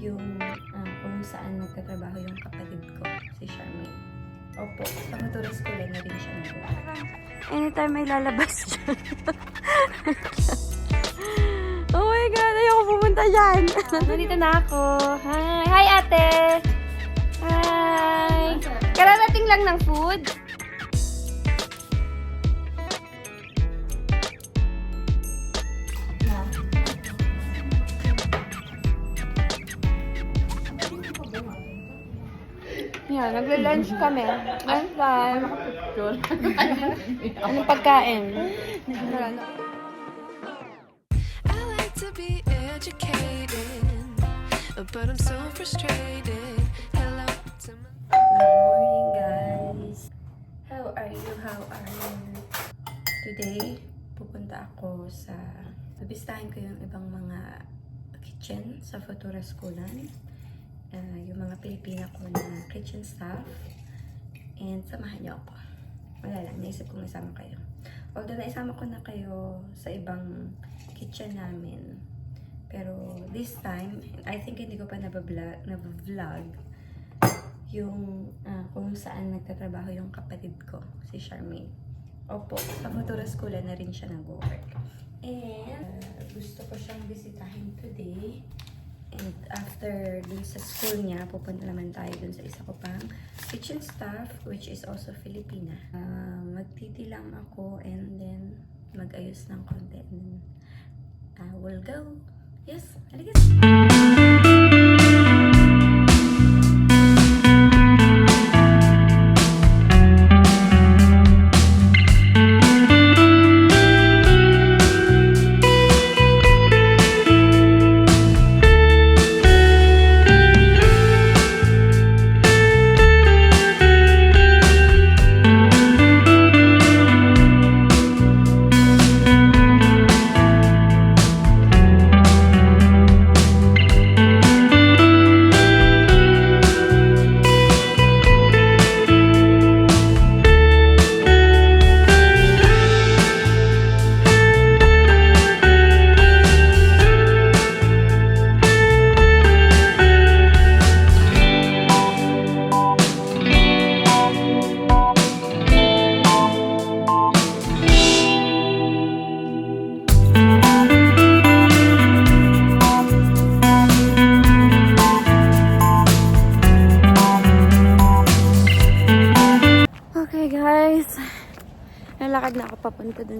yung ah, kung saan nagtatrabaho yung kapatid ko, si Charmaine. Opo, sa Motora School na rin siya nag Anytime may lalabas siya. oh my God, ayoko pumunta dyan. Nandito na ako. Hi! Hi, ate! Hi! Kararating lang ng food. Yeah, nagla-lunch kami. Lunch time. Anong pagkain? I like to be educated, but I'm so frustrated. Hello to my. Good morning, guys. How are you? How are you? Today, pupunta ako sa... Bibistahin ko yung ibang mga kitchen sa Futura Schoolan. Ah, yung mga Pilipina ko na kitchen staff. And samahan niyo ako. Wala lang, naisip kong isama kayo. Although naisama ko na kayo sa ibang kitchen namin. Pero this time, I think hindi ko pa nabavlog, nabavlog yung ah, kung saan nagtatrabaho yung kapatid ko, si Charmaine. Opo, sa Motora School na rin siya nag-work. And ah, gusto ko siyang bisitahin today. And after dun sa school niya, pupunta naman tayo dun sa isa ko pang kitchen staff, which is also Filipina. Ah, magtitilang ako and then mag-ayos ng konti. And then ah, we'll go. Yes, halika.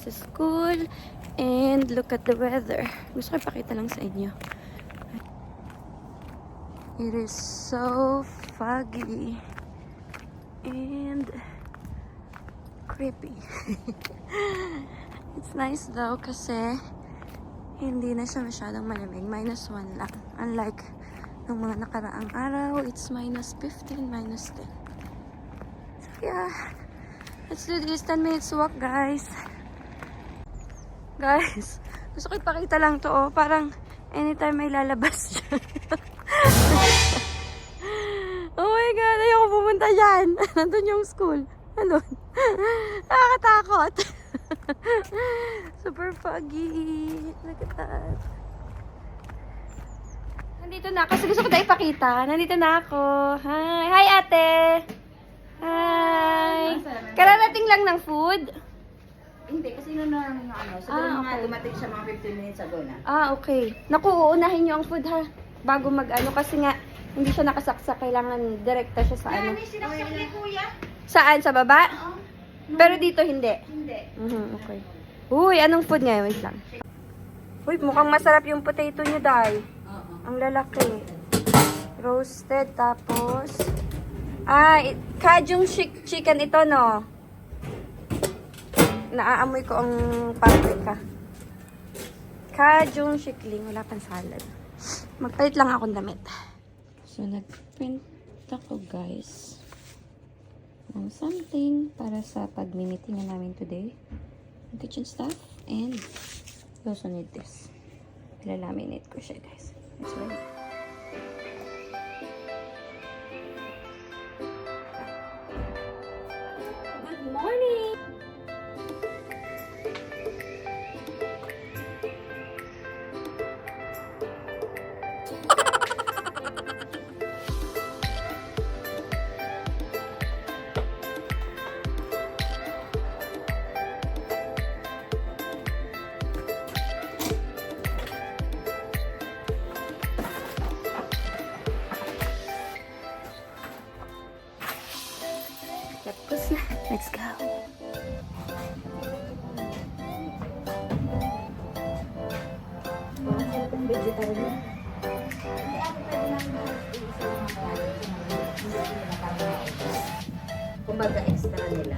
Sa school and look at the weather. Gusto ko ipakita lang sa inyo. It is so foggy and creepy. It's nice though kasi hindi na siya masyadong malamig. Minus 1 lang. Unlike nung mga nakaraang araw, it's minus 15, minus 10. Yeah. Let's do this 10 minutes walk, guys. Guys, gusto ko ipakita lang to, oh. Parang anytime may lalabas oh my God, ayoko pumunta dyan. Nandun yung school. Nandun. Nakakatakot. Super foggy. Look at that. Nandito na ako. Kasi gusto ko tayo ipakita. Nandito na ako. Hi. Hi, ate. Hi! Kararating lang ng food? Hindi, kasi yun na ano, siguro Ah, mga okay. dumating siya mga 15 minutes ago na. Ah, okay. Naku, uunahin niyo ang food ha. Bago mag-ano. Kasi nga, hindi siya nakasaksa. Kailangan direkta siya sa ano. sinaksak ni kuya? Saan? Sa baba? Pero dito hindi. Hindi. Mhm, okay. Uy, anong food ngayon? Wait lang. Uy, mukhang masarap yung potato niyo, Day. Oo. Ang lalaki. Roasted, tapos... Ah, i- kajong chick- chicken ito, no? Naaamoy ko ang paprika. Kajong shikling. Wala pang salad. Magpalit lang akong damit. So, nag-print ako, guys. Ng something para sa pag-meeting na namin today. Kitchen staff. And, we also need this. Ilalaminate ko siya, guys. That's right. Let's go. Kumbaga extra nila.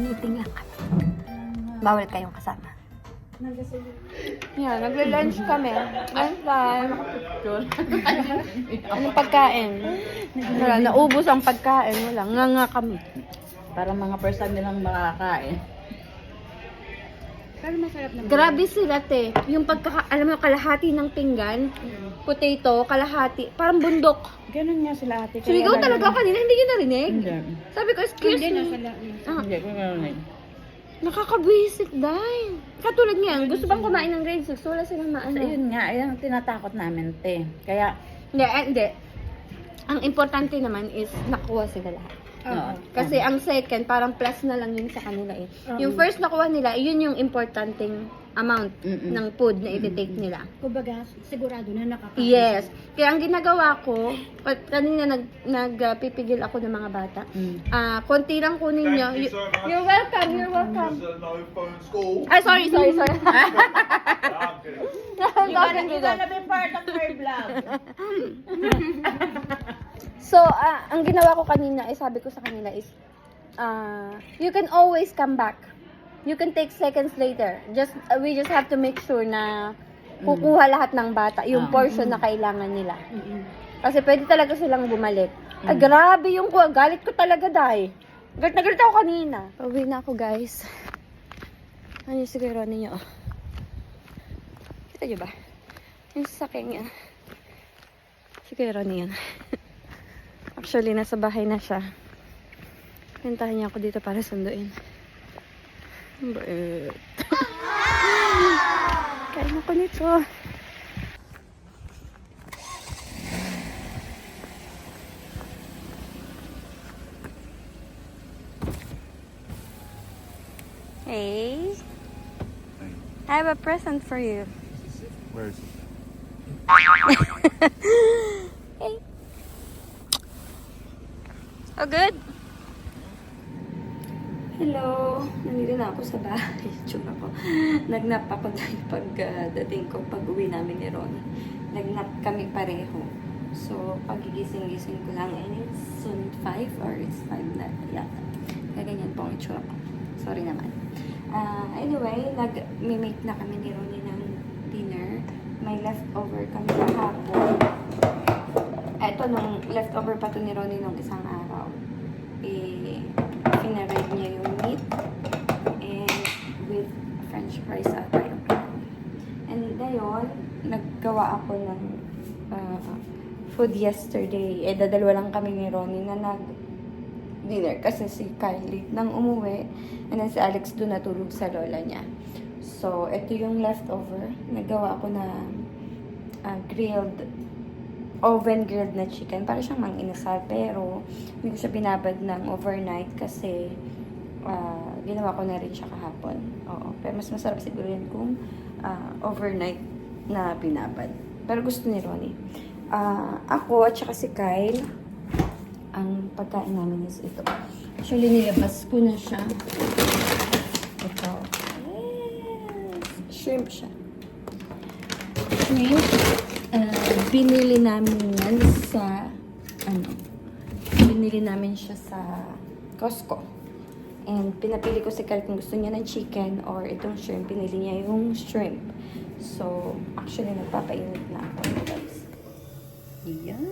Meeting lang kami. Bawal kayong kasama. Yeah, nagla-lunch kami. Lunch time. Anong pagkain? Wala, naubos ang pagkain. Wala, nga nga kami. Para mga first time nilang makakain. Grabe sila, te. Yung pagkaka, alam mo, kalahati ng pinggan, potato, kalahati, parang bundok. Ganun nga sila ate. Sumigaw talaga ako kanina, hindi nyo narinig? Hindi. Sabi ko, excuse me. Ah, Hindi ko ganun nakakabwisit, dahil. Katulad ngayon, gusto bang kumain ng grade 6? Wala silang maano. So, yun nga, ayan ang tinatakot namin, te. Kaya, Hindi, eh, hindi. Ang importante naman is nakuha sila lahat. Oo. Kasi ang second, parang plus na lang yun sa kanila eh. Yung first nakuha nila, yun yung importanteng amount Mm-mm. ng food na iti-take nila. Kumbaga, sigurado na nakakain. Yes. Kaya ang ginagawa ko, kanina nag, nagpipigil ako ng mga bata. Mm. Ah, konti lang kunin nyo. Thank you You- so much. You're welcome, you're welcome. There's uh, no phone school. Ay, sorry, sorry, sorry. I'm kidding. Talking to them. be part of her vlog. So, ah, ang ginawa ko kanina, ay sabi ko sa kanila is, ah, you can always come back. You can take seconds later. Just, uh, we just have to make sure na kukuha lahat ng bata, yung portion na kailangan nila. Kasi pwede talaga silang bumalik. Ay, grabe yung kuha. Galit ko talaga, dahil. Galit na galit ako kanina. Pauwi na ako, guys. Ano yung siguro ninyo? Kita nyo ba? Yung sasakyan niya. Siguro niyan. Actually, nasa bahay na siya. Pintahan niya ako dito para sunduin. But... Kain ako nito. Hey. I have a present for you. Where is it? Hey. Oh, good? Hello. Nandito na ako sa bahay. Tsura ko. Nagnap ako dahil pagdating ko, pag uwi namin ni Ron. Nagnap kami pareho. So, pagigising-gising ko lang, and it's soon 5 or it's 5 na yata. Kaya ganyan po ang itsura. Sorry naman. Ah, anyway, nag-mimake na kami ni Ronnie ng dinner. May leftover kami kahapon. Eto, nung leftover pa to ni Ronnie nung isang araw. Eh, pinared niya yung meat and with french fries ata yung. And ngayon, naggawa ako ng uh, food yesterday. Eh, dadalwa lang kami ni Ronnie na nag dinner kasi si Kylie nang umuwi and then si Alex doon natulog sa lola niya. So, ito yung leftover. Nagawa ko na ah, grilled oven grilled na chicken. Para siyang mang inasal pero hindi ko siya binabad ng overnight kasi ah, ginawa ko na rin siya kahapon. Oo. Pero mas masarap siguro yun kung ah, overnight na binabad. Pero gusto ni Ronnie. Ah, ako at saka si Kyle, ang pagkain namin is ito. Actually, nilabas ko na siya. Ito. Yes! Shrimp siya. Shrimp. Uh, binili namin yan sa, ano, Binili namin siya sa Costco. And pinapili ko si Kyle kung gusto niya ng chicken or itong shrimp. Pinili niya yung shrimp. So, actually, nagpapainit na ako, guys. Yan.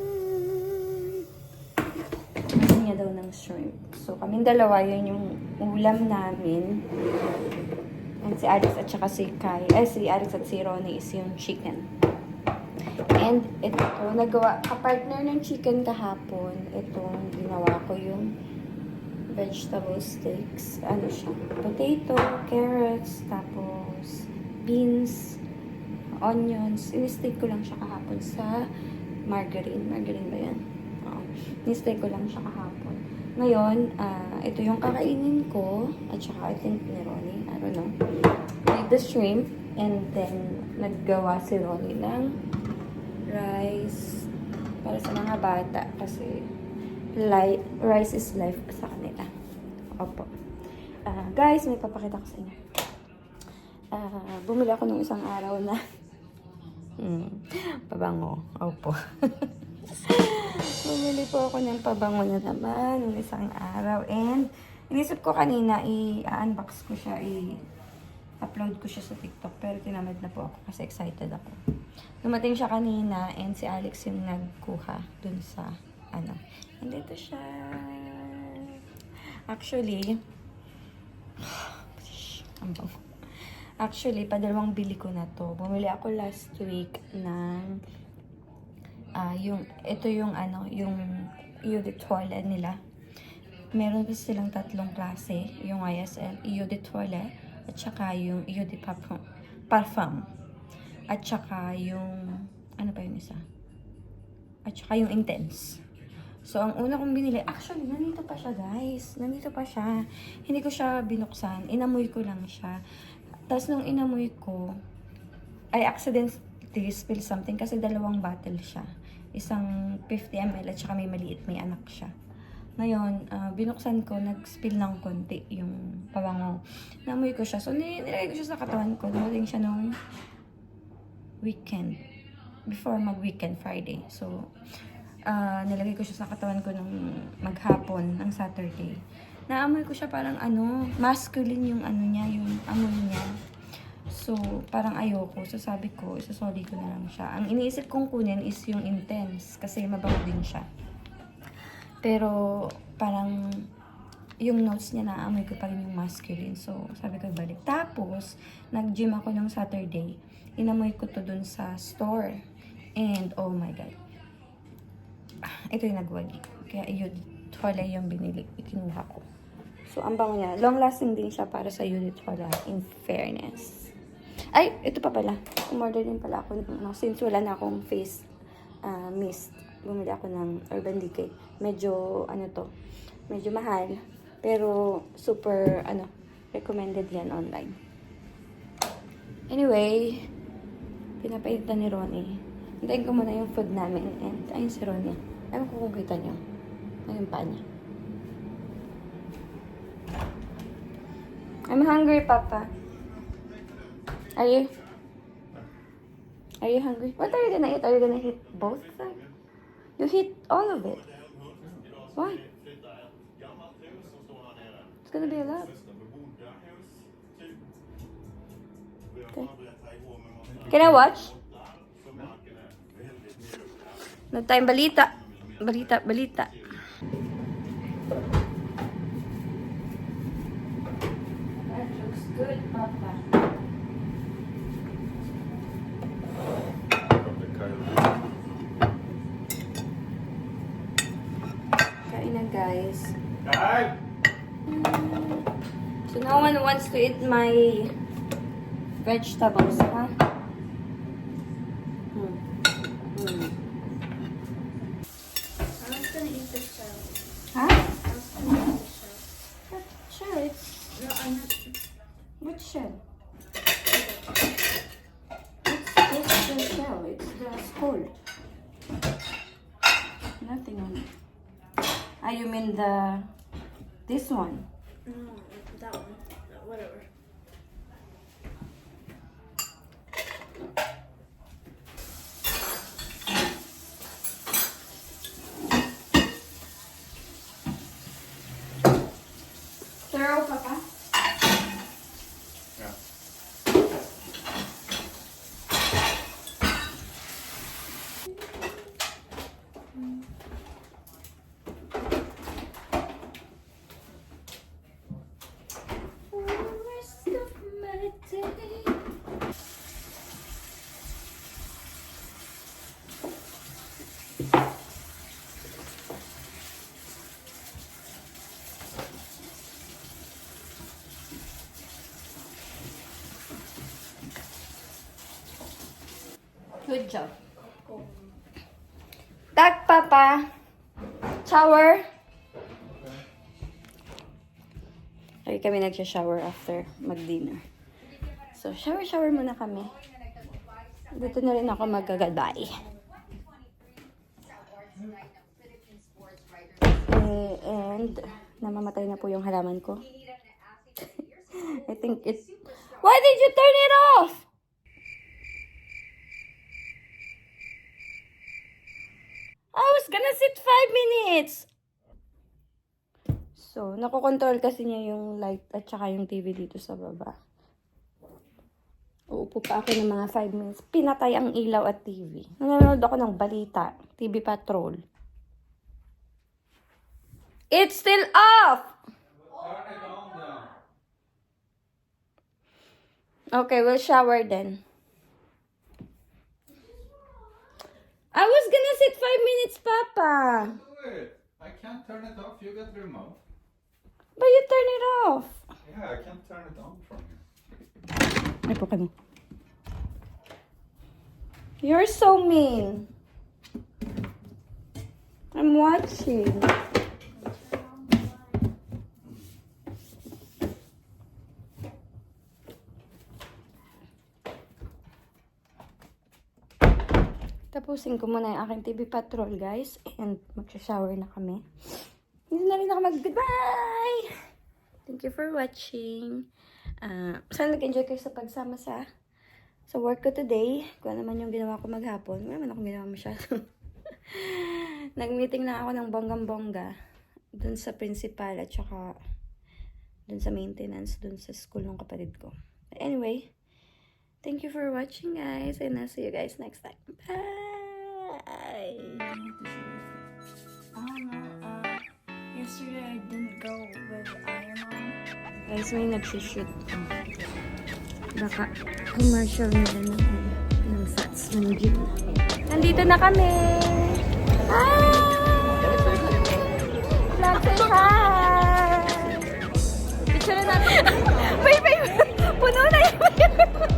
Gusto niya daw ng shrimp. So, kaming dalawa, yun yung ulam namin. And si Alex at saka si Kai, eh, si Alex at si Ronnie is yung chicken. And ito, nagawa, ka-partner ng chicken kahapon, itong ginawa ko yung vegetable steaks. Ano siya? Potato, carrots, tapos beans, onions. In-steak ko lang siya kahapon sa margarine. Margarine ba yan? Oo. In-steak ko lang siya kahapon. Ngayon, ah, ito yung kakainin ko. At saka, I think ni Ronnie. I don't know. With the shrimp. And then, naggawa si Ronnie ng rice para sa mga bata. Kasi, li- rice is life sa kanila. Opo. Ah, guys, may papakita ko sa inyo. Ah, bumili ako nung isang araw na Hmm, pabango. Opo. Bumili po ako ng pabango na naman nung isang araw. And, inisip ko kanina, i-unbox ko siya, i-upload ko siya sa TikTok. Pero tinamad na po ako kasi excited ako. Dumating siya kanina and si Alex yung nagkuha dun sa, ano. And ito siya. Actually, ang bango. Actually, padalawang bili ko na to. Bumili ako last week ng ah yung ito yung ano, yung eau nila. Meron pa silang tatlong klase, yung ISL, eau de toilette, at saka yung eau de parfum, parfum. At saka yung ano pa yung isa? At saka yung intense. So, ang una kong binili, actually, nandito pa siya, guys. Nandito pa siya. Hindi ko siya binuksan. Inamoy ko lang siya. Tapos, nung inamoy ko, I accidentally spill something kasi dalawang bottle siya. Isang 50 ml at saka may maliit, may anak siya. Ngayon, ah, binuksan ko, nag-spill ng konti yung pabango. Namoy ko siya. So, ni- nilagay ko siya sa katawan ko. Dumating siya nung weekend. Before mag-weekend, Friday. So, ah, nilagay ko siya sa katawan ko nung maghapon, ng Saturday. Naamoy ko siya parang ano, masculine yung ano niya, yung amoy niya. So, parang ayoko. So, sabi ko, isasoli ko na lang siya. Ang iniisip kong kunin is yung intense kasi mabango din siya. Pero, parang yung notes niya naamoy ko pa rin yung masculine. So, sabi ko balik. Tapos, nag-gym ako nung Saturday. Inamoy ko to dun sa store. And, oh my God. Ito yung nagwagi. Kaya yun, wala yung binili. Ikinuha ko. So, ang bango niya. Long lasting din siya para sa unit wala. In fairness. Ay, ito pa pala. Umorder din pala ako. ng ano, Since wala na akong face ah, mist. Bumili ako ng Urban Decay. Medyo, ano to, medyo mahal. Pero, super, ano, recommended yan online. Anyway, pinapaitan ni Ronnie. Hintayin ko muna yung food namin. And, ayun si Ronnie. Ayun ko kung kita niyo. Ayun pa niya. I'm hungry, Papa. Are you? Are you hungry? What are you gonna eat? Are you gonna eat both them? You hit all of it. Why? It's gonna be a lot. Okay. Can I watch? No time balita. Balita, balita. That looks good, Papa. Na, guys. So, no one wants to eat my vegetables, huh? This one. No, that one. Whatever. They're open. Job. Tak, Papa. Shower. Lagi kami nagsha-shower after mag-dinner. So, shower-shower muna kami. Dito na rin ako mag-goodbye. Eh, and, namamatay na po yung halaman ko. I think it... Why did you turn it off? I was gonna sit five minutes. So, nakokontrol kasi niya yung light at saka yung TV dito sa baba. Uupo pa ako ng mga 5 minutes. Pinatay ang ilaw at TV. Nanonood ako ng balita. TV Patrol. It's still off! Okay, we'll shower then. 5 minutes, Papa. Do it. I can't turn it off. You got the remote. But you turn it off. Yeah, I can't turn it on from here. Ay, po kami. You're so mean. I'm watching. Tapusin ko muna yung aking TV patrol, guys. And magsha-shower na kami. Hindi na rin ako mag-goodbye! Thank you for watching. Ah, sana nag-enjoy kayo sa pagsama sa sa work ko today. Kung ano naman yung ginawa ko maghapon. Wala man akong ginawa masyado. Nag-meeting lang ako ng bonggang-bongga dun sa principal at saka dun sa maintenance dun sa school ng kapatid ko. Anyway, Thank you for watching, guys. And I'll see you guys next time. Bye! Um, uh, yesterday I didn't go with Iron Man. Guys, may nagsishoot. Baka commercial na rin ng sats ng jeep. Nandito na kami! Hi! Vlog say hi! Picture natin. Wait, wait! Puno na yun!